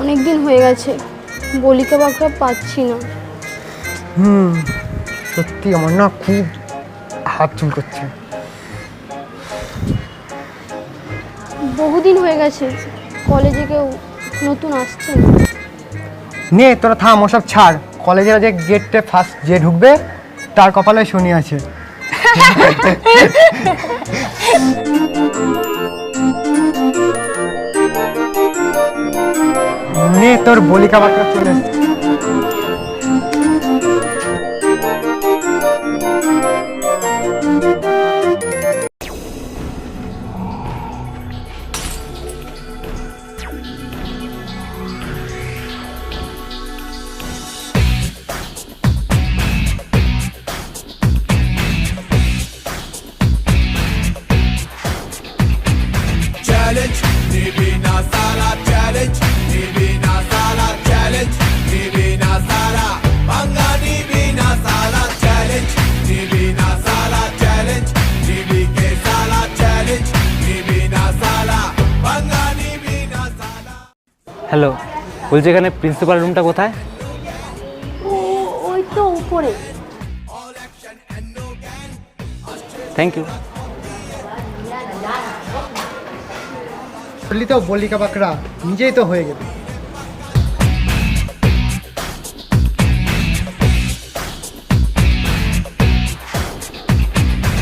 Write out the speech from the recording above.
অনেক দিন হয়ে গেছে বলিকা বাঁকড়া পাচ্ছি না। হুম সত্যি আমার না খুব হাত চুল করছে। বহুদিন হয়ে গেছে কলেজে কেউ নতুন আসছে না। নে তোরা থাম ওসব ছাড়। কলেজের যে গেটে ফার্স্ট যে ঢুকবে তার কপালে শনি আছে। তোর বলিকা বাঁকড়া চলে এসছে। challenge Nibina Sala হ্যালো বলছি এখানে প্রিন্সিপাল রুমটা কোথায়? ওই তো উপরে। থ্যাংক ইউ বললি তো বলিকা বাঁকড়া নিজেই তো হয়ে গেল।